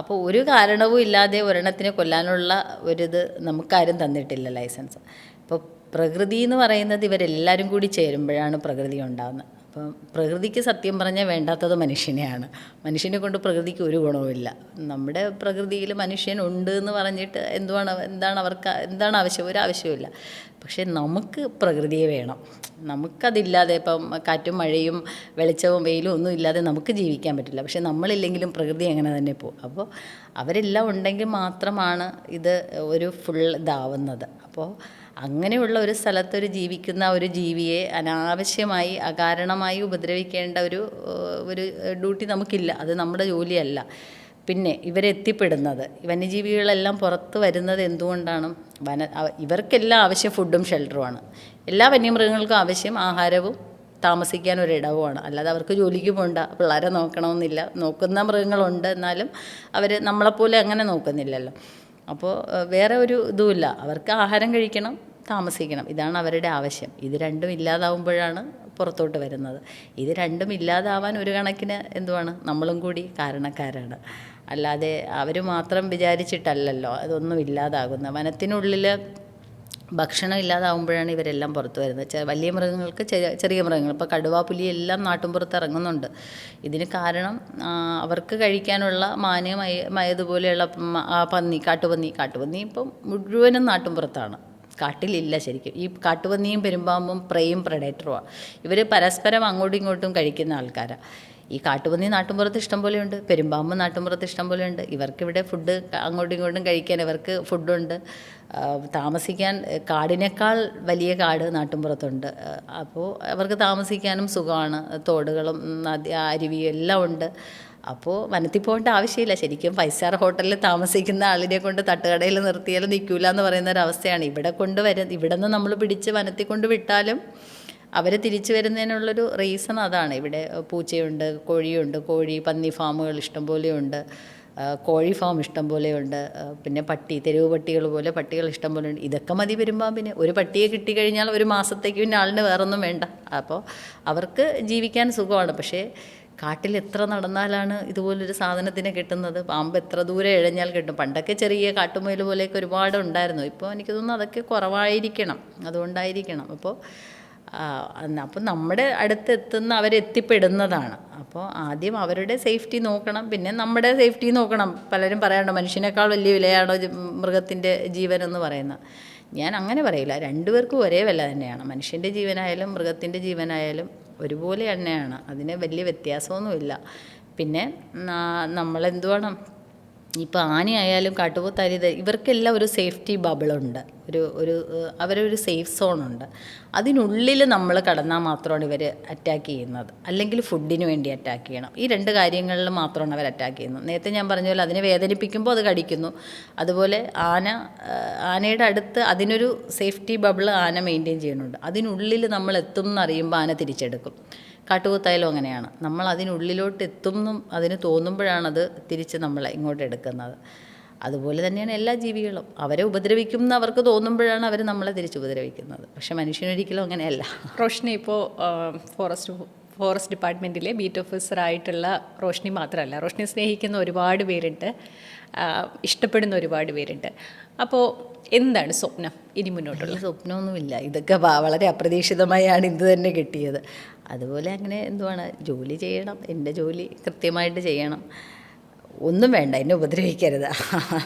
അപ്പോൾ ഒരു കാരണവും ഇല്ലാതെ ഒരെണ്ണത്തിനെ കൊല്ലാനുള്ള ഒരിത് നമുക്കാരും തന്നിട്ടില്ല ലൈസൻസ്. ഇപ്പോൾ പ്രകൃതി എന്ന് പറയുന്നത് ഇവരെല്ലാവരും കൂടി ചേരുമ്പോഴാണ് പ്രകൃതി ഉണ്ടാകുന്നത് അപ്പം പ്രകൃതിക്ക് സത്യം പറഞ്ഞാൽ വേണ്ടാത്തത് മനുഷ്യനെയാണ്. മനുഷ്യനെ കൊണ്ട് പ്രകൃതിക്ക് ഒരു ഗുണവുമില്ല. നമ്മുടെ പ്രകൃതിയിൽ മനുഷ്യൻ ഉണ്ട് എന്ന് പറഞ്ഞിട്ട് എന്തുവാണ് എന്താണ് അവർക്ക് എന്താണ് ആവശ്യം? ഒരു ആവശ്യവുമില്ല. പക്ഷേ നമുക്ക് പ്രകൃതിയെ വേണം. നമുക്കതില്ലാതെ ഇപ്പം കാറ്റും മഴയും വെളിച്ചവും വെയിലും ഒന്നും ഇല്ലാതെ നമുക്ക് ജീവിക്കാൻ പറ്റില്ല. പക്ഷേ നമ്മളില്ലെങ്കിലും പ്രകൃതി അങ്ങനെ തന്നെ പോകും. അപ്പോൾ അവരെല്ലാം ഉണ്ടെങ്കിൽ മാത്രമാണ് ഇത് ഒരു ഫുൾ ഇതാവുന്നത്. അപ്പോൾ അങ്ങനെയുള്ള ഒരു സ്ഥലത്തൊരു ജീവിക്കുന്ന ഒരു ജീവിയെ അനാവശ്യമായി അകാരണമായി ഉപദ്രവിക്കേണ്ട ഒരു ഒരു ഡ്യൂട്ടി നമുക്കില്ല. അത് നമ്മുടെ ജോലിയല്ല. പിന്നെ ഇവരെത്തിപ്പെടുന്നത്. വന്യജീവികളെല്ലാം പുറത്ത് വരുന്നത് എന്തുകൊണ്ടാണ്? വന ഇവർക്കെല്ലാം ആവശ്യം ഫുഡും ഷെൽട്ടറുമാണ് എല്ലാ വന്യമൃഗങ്ങൾക്കും ആവശ്യം ആഹാരവും താമസിക്കാൻ ഒരു ഒരിടവുമാണ്. അല്ലാതെ അവർക്ക് ജോലിക്ക് പോകണ്ട പിള്ളേരെ നോക്കണമെന്നില്ല. നോക്കുന്ന മൃഗങ്ങളുണ്ട് എന്നാലും അവർ നമ്മളെപ്പോലെ അങ്ങനെ നോക്കുന്നില്ലല്ലോ. അപ്പോൾ വേറെ ഒരു ഇതുമില്ല. അവർക്ക് ആഹാരം കഴിക്കണം താമസിക്കണം. ഇതാണ് അവരുടെ ആവശ്യം. ഇത് രണ്ടും ഇല്ലാതാവുമ്പോഴാണ് പുറത്തോട്ട് വരുന്നത്. ഇത് രണ്ടും ഇല്ലാതാവാൻ ഒരു കണക്കിന് എന്തുവാണ്? നമ്മളും കൂടി കാരണക്കാരാണ്. അല്ലാതെ അവർ മാത്രം വിചാരിച്ചിട്ടല്ലല്ലോ. അതൊന്നും ഇല്ലാതാകുന്ന വനത്തിനുള്ളിൽ ഭക്ഷണം ഇല്ലാതാവുമ്പോഴാണ് ഇവരെല്ലാം പുറത്ത് വരുന്നത്. വലിയ മൃഗങ്ങൾക്ക് ചെറിയ മൃഗങ്ങൾ. ഇപ്പോൾ കടുവ പുലി എല്ലാം നാട്ടിൻപുറത്ത് ഇറങ്ങുന്നുണ്ട്. ഇതിന് കാരണം അവർക്ക് കഴിക്കാനുള്ള മാന് മയ മയതുപോലെയുള്ള പന്നി കാട്ടുപന്നി. കാട്ടുപന്നി ഇപ്പം മുഴുവനും നാട്ടിൻപുറത്താണ് കാട്ടിലില്ല ശരിക്കും. ഈ കാട്ടുപന്നിയും പെരുമ്പാമ്പും പ്രേയും പ്രഡേറ്ററുമാണ് ഇവർ പരസ്പരം അങ്ങോട്ടും ഇങ്ങോട്ടും കഴിക്കുന്ന ആൾക്കാരാണ് ഈ കാട്ടുപന്നി നാട്ടുമ്പുറത്ത് ഇഷ്ടം പോലെയുണ്ട് പെരുമ്പാമ്പ് നാട്ടുമ്പുറത്ത് ഇഷ്ടം പോലെയുണ്ട് ഇവർക്കിവിടെ ഫുഡ് അങ്ങോട്ടും ഇങ്ങോട്ടും കഴിക്കാൻ ഇവർക്ക് ഫുഡുണ്ട് താമസിക്കാൻ കാടിനേക്കാൾ വലിയ കാട് നാട്ടുമ്പുറത്തുണ്ട്. അപ്പോൾ അവർക്ക് താമസിക്കാനും സുഖമാണ്. തോടുകളും നദി അരുവിയും എല്ലാം ഉണ്ട്. അപ്പോൾ വനത്തിൽ പോകേണ്ട ആവശ്യമില്ല. ശരിക്കും ഫൈവ് സ്റ്റാർ ഹോട്ടലിൽ താമസിക്കുന്ന ആളിനെ കൊണ്ട് തട്ടുകടയിൽ നിർത്തിയാലും നിൽക്കില്ല എന്ന് പറയുന്ന ഒരു അവസ്ഥയാണ്. ഇവിടെ കൊണ്ട് വര ഇവിടെ നിന്ന് നമ്മൾ പിടിച്ച് വനത്തിൽ കൊണ്ട് വിട്ടാലും അവർ തിരിച്ചു വരുന്നതിനുള്ളൊരു റീസൺ അതാണ്. ഇവിടെ പൂച്ചയുണ്ട് കോഴിയുണ്ട് കോഴി പന്നി ഫാമുകൾ ഇഷ്ടംപോലെയുണ്ട് കോഴി ഫാം ഇഷ്ടം പോലെയുണ്ട് പിന്നെ പട്ടി തെരുവ് പട്ടികൾ പോലെ പട്ടികൾ ഇഷ്ടം പോലെ ഉണ്ട് ഇതൊക്കെ മതി വരുമ്പോൾ പിന്നെ ഒരു പട്ടിയെ കിട്ടിക്കഴിഞ്ഞാൽ ഒരു മാസത്തേക്ക് പിന്നെ ആളിന് വേറൊന്നും വേണ്ട. അപ്പോൾ അവർക്ക് ജീവിക്കാൻ സുഖമാണ്. പക്ഷേ കാട്ടിൽ എത്ര നടന്നാലാണ് ഇതുപോലൊരു സാധനത്തിന് കിട്ടുന്നത്? പാമ്പ് എത്ര ദൂരെ ഇഴഞ്ഞാൽ കിട്ടും? പണ്ടൊക്കെ ചെറിയ കാട്ടുമുയൽ പോലെയൊക്കെ ഒരുപാട് ഉണ്ടായിരുന്നു. ഇപ്പോൾ എനിക്ക് തോന്നുന്നു അതൊക്കെ കുറവായിരിക്കണം. അതുകൊണ്ടായിരിക്കണം. അപ്പോൾ അപ്പം നമ്മുടെ അടുത്ത് എത്തുന്ന അവരെത്തിപ്പെടുന്നതാണ്. അപ്പോൾ ആദ്യം അവരുടെ സേഫ്റ്റി നോക്കണം പിന്നെ നമ്മുടെ സേഫ്റ്റി നോക്കണം. പലരും പറയാറുണ്ട് മനുഷ്യനേക്കാൾ വലിയ വിലയാണോ മൃഗത്തിന്റെ ജീവൻ എന്ന് പറയുന്നത് ഞാൻ അങ്ങനെ പറയില്ല. രണ്ടുപേർക്കും ഒരേ വില തന്നെയാണ്. മനുഷ്യന്റെ ജീവനായാലും മൃഗത്തിന്റെ ജീവനായാലും ഒരുപോലെ തന്നെയാണ്. അതിന് വലിയ വ്യത്യാസമൊന്നുമില്ല. പിന്നെ നാ- നമ്മളെന്തുവേണം? ഇപ്പോൾ ആനയായാലും കാട്ടുപോത്തായാലും ഇവർക്കെല്ലാം ഒരു സേഫ്റ്റി ബബിളുണ്ട് ഒരു ഒരു അവരൊരു സേഫ് സോണുണ്ട് അതിനുള്ളിൽ നമ്മൾ കടന്നാൽ മാത്രമാണ് ഇവർ അറ്റാക്ക് ചെയ്യുന്നത്. അല്ലെങ്കിൽ ഫുഡിന് വേണ്ടി അറ്റാക്ക് ചെയ്യണം. ഈ രണ്ട് കാര്യങ്ങളിൽ മാത്രമാണ് അവർ അറ്റാക്ക് ചെയ്യുന്നത്. നേരത്തെ ഞാൻ പറഞ്ഞ പോലെ അതിനെ വേദനിപ്പിക്കുമ്പോൾ അത് കടിക്കുന്നു. അതുപോലെ ആന ആനയുടെ അടുത്ത് അതിനൊരു സേഫ്റ്റി ബബിൾ ആന മെയിന്റെയിൻ ചെയ്യുന്നുണ്ട്. അതിനുള്ളിൽ നമ്മൾ എത്തും എന്നറിയുമ്പോൾ ആന തിരിച്ചെടുക്കും. കാട്ടുകൂത്തായാലും അങ്ങനെയാണ്. നമ്മൾ അതിനുള്ളിലോട്ട് എത്തുമെന്നും അതിന് തോന്നുമ്പോഴാണത് തിരിച്ച് നമ്മളെ ഇങ്ങോട്ട് എടുക്കുന്നത്. അതുപോലെ തന്നെയാണ് എല്ലാ ജീവികളും. അവരെ ഉപദ്രവിക്കും എന്ന് അവർക്ക് തോന്നുമ്പോഴാണ് അവർ നമ്മളെ തിരിച്ച് ഉപദ്രവിക്കുന്നത്. പക്ഷെ മനുഷ്യനൊരിക്കലും അങ്ങനെയല്ല. റോഷ്നി ഇപ്പോൾ ഫോറസ്റ്റ് ഫോറസ്റ്റ് ഡിപ്പാർട്ട്മെന്റിലെ ബീറ്റ് ഓഫീസറായിട്ടുള്ള റോഷ്നി മാത്രമല്ല റോഷ്നി സ്നേഹിക്കുന്ന ഒരുപാട് പേരുണ്ട്. ഇഷ്ടപ്പെടുന്ന ഒരുപാട് പേരുണ്ട്. അപ്പോൾ എന്താണ് സ്വപ്നം ഇനി മുന്നോട്ടുള്ള സ്വപ്നമൊന്നുമില്ല. ഇതൊക്കെ വളരെ അപ്രതീക്ഷിതമായാണ് ഇത് തന്നെ കിട്ടിയത്. അതുപോലെ അങ്ങനെ എന്തുവാണ്? ജോലി ചെയ്യണം. എന്റെ ജോലി കൃത്യമായിട്ട് ചെയ്യണം. ഒന്നും വേണ്ട. എന്നെ ഉപദ്രവിക്കരുത്.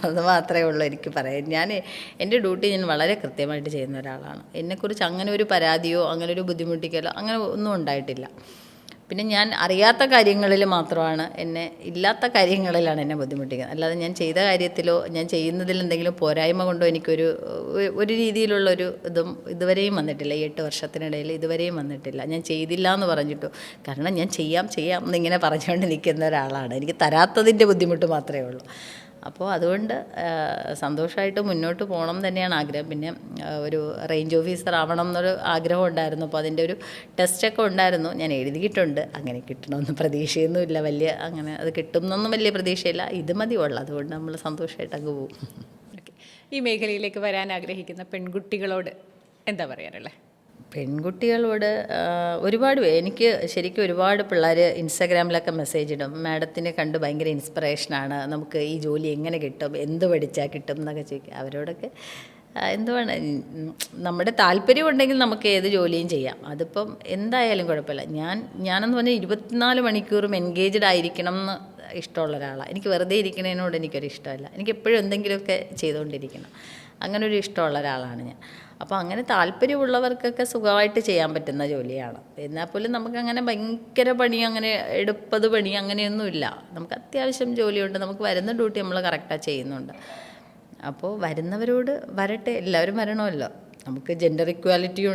അത് മാത്രമേ ഉള്ളൂ എനിക്ക് പറയാൻ. ഞാൻ എന്റെ ഡ്യൂട്ടി ഞാൻ വളരെ കൃത്യമായിട്ട് ചെയ്യുന്ന ഒരാളാണ്. എന്നെക്കുറിച്ച് അങ്ങനെ ഒരു പരാതിയോ അങ്ങനെ ഒരു ബുദ്ധിമുട്ടിക്കലോ അങ്ങനെ ഒന്നും ഉണ്ടായിട്ടില്ല. പിന്നെ ഞാൻ അറിയാത്ത കാര്യങ്ങളിൽ മാത്രമാണ് എന്നെ ഇല്ലാത്ത കാര്യങ്ങളിലാണ് എന്നെ ബുദ്ധിമുട്ടിക്കുന്നത്. അല്ലാതെ ഞാൻ ചെയ്ത കാര്യത്തിലോ ഞാൻ ചെയ്യുന്നതിൽ എന്തെങ്കിലും പോരായ്മ കൊണ്ടോ എനിക്കൊരു ഒരു രീതിയിലുള്ളൊരു ഇതും ഇതുവരെയും വന്നിട്ടില്ല. ഈ എട്ട് വർഷത്തിനിടയിൽ ഇതുവരെയും വന്നിട്ടില്ല. ഞാൻ ചെയ്തില്ല എന്ന് പറഞ്ഞിട്ടു. കാരണം ഞാൻ ചെയ്യാം ചെയ്യാം എന്നിങ്ങനെ പറഞ്ഞുകൊണ്ട് നിൽക്കുന്ന ഒരാളാണ്. എനിക്ക് തരാത്തതിന്റെ ബുദ്ധിമുട്ട് മാത്രമേ ഉള്ളൂ. അപ്പോൾ അതുകൊണ്ട് സന്തോഷമായിട്ട് മുന്നോട്ട് പോകണം തന്നെയാണ് ആഗ്രഹം. പിന്നെ ഒരു റേഞ്ച് ഓഫീസർ ആവണം എന്നൊരു ആഗ്രഹം ഉണ്ടായിരുന്നു. അപ്പോൾ അതിന്റെ ഒരു ടെസ്റ്റൊക്കെ ഉണ്ടായിരുന്നു. ഞാൻ എഴുതിയിട്ടുണ്ട്. അങ്ങനെ കിട്ടണമെന്ന് പ്രതീക്ഷയൊന്നുമില്ല. വലിയ അങ്ങനെ അത് കിട്ടുമെന്നൊന്നും വലിയ പ്രതീക്ഷയില്ല. ഇത് മതിയുള്ളൂ അതുകൊണ്ട് നമ്മൾ സന്തോഷമായിട്ട് അങ്ങ് പോകും ഈ മേഖലയിലേക്ക് വരാൻ ആഗ്രഹിക്കുന്ന പെൺകുട്ടികളോട് എന്താ പറയാനുള്ളത്? പെൺകുട്ടികളോട് ഒരുപാട് എനിക്ക് ശരിക്കും ഒരുപാട് പിള്ളേർ ഇൻസ്റ്റാഗ്രാമിലൊക്കെ മെസ്സേജ് ഇടും. മാഡത്തിനെ കണ്ട് ഭയങ്കര ഇൻസ്പിറേഷനാണ് നമുക്ക് ഈ ജോലി എങ്ങനെ കിട്ടും? എന്ത് പഠിച്ചാൽ കിട്ടും? എന്നൊക്കെ ചോദിക്കുക അവരോടൊക്കെ എന്തുവാണ്? നമ്മുടെ താല്പര്യം ഉണ്ടെങ്കിൽ നമുക്ക് ഏത് ജോലിയും ചെയ്യാം. അതിപ്പം എന്തായാലും കുഴപ്പമില്ല. ഞാൻ ഞാനെന്ന് പറഞ്ഞാൽ ഇരുപത്തിനാല് മണിക്കൂറും എൻഗേജ്ഡ് ആയിരിക്കണം എന്ന് ഇഷ്ടമുള്ള ഒരാളാണ് എനിക്ക് വെറുതെ ഇരിക്കുന്നതിനോട് എനിക്കൊരു ഇഷ്ടമല്ല എനിക്ക് എപ്പോഴും എന്തെങ്കിലുമൊക്കെ ചെയ്തുകൊണ്ടിരിക്കണം. അങ്ങനെ ഒരു ഇഷ്ടമുള്ള ഒരാളാണ് ഞാൻ. അപ്പോൾ അങ്ങനെ താല്പര്യമുള്ളവർക്കൊക്കെ സുഖമായിട്ട് ചെയ്യാൻ പറ്റുന്ന ജോലിയാണ്. എന്നാൽ പോലും നമുക്കങ്ങനെ ഭയങ്കര പണി അങ്ങനെ എടുപ്പത് പണി അങ്ങനെയൊന്നുമില്ല. നമുക്ക് അത്യാവശ്യം ജോലിയുണ്ട്. നമുക്ക് വരുന്ന ഡ്യൂട്ടി നമ്മൾ കറക്റ്റായി ചെയ്യുന്നുണ്ട്. അപ്പോൾ വരുന്നവരോട് വരട്ടെ. എല്ലാവരും വരണമല്ലോ. നമുക്ക് ജെൻഡർ ഇക്വാലിറ്റി ഉണ്ട്.